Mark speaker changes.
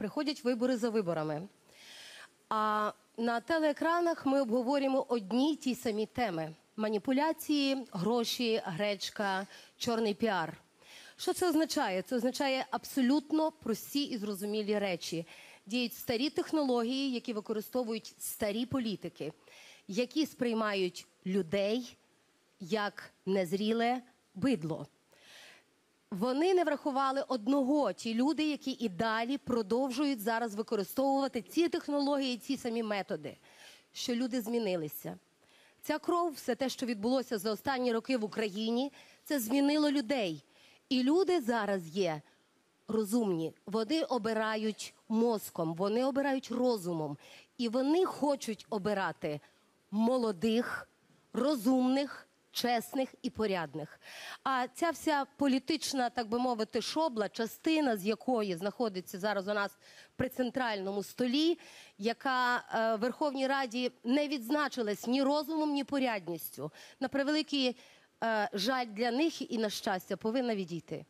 Speaker 1: приходять вибори за виборами. А на телеекранах ми обговорюємо одні й ті самі теми: маніпуляції, гроші, гречка, чорний піар. Що це означає? Це означає абсолютно прості і зрозумілі речі. Діють старі технології, які використовують старі політики, які сприймають людей як незріле бидло. Вони не врахували одного ті люди, які і далі продовжують зараз використовувати ці технології, ці самі методи, що люди змінилися. Ця кров, все те, що відбулося за останні роки в Україні, це змінило людей. І люди зараз є розумні. Вони обирають мозком, вони обирають розумом. І вони хочуть обирати молодих, розумних, чесних і порядних. А ця вся політична, так би мовити, шобла, частина з якої знаходиться зараз у нас при центральному столі, яка е, в Верховній Раді не відзначилась ні розумом, ні порядністю. На превеликий е, жаль для них і на щастя повинна відійти.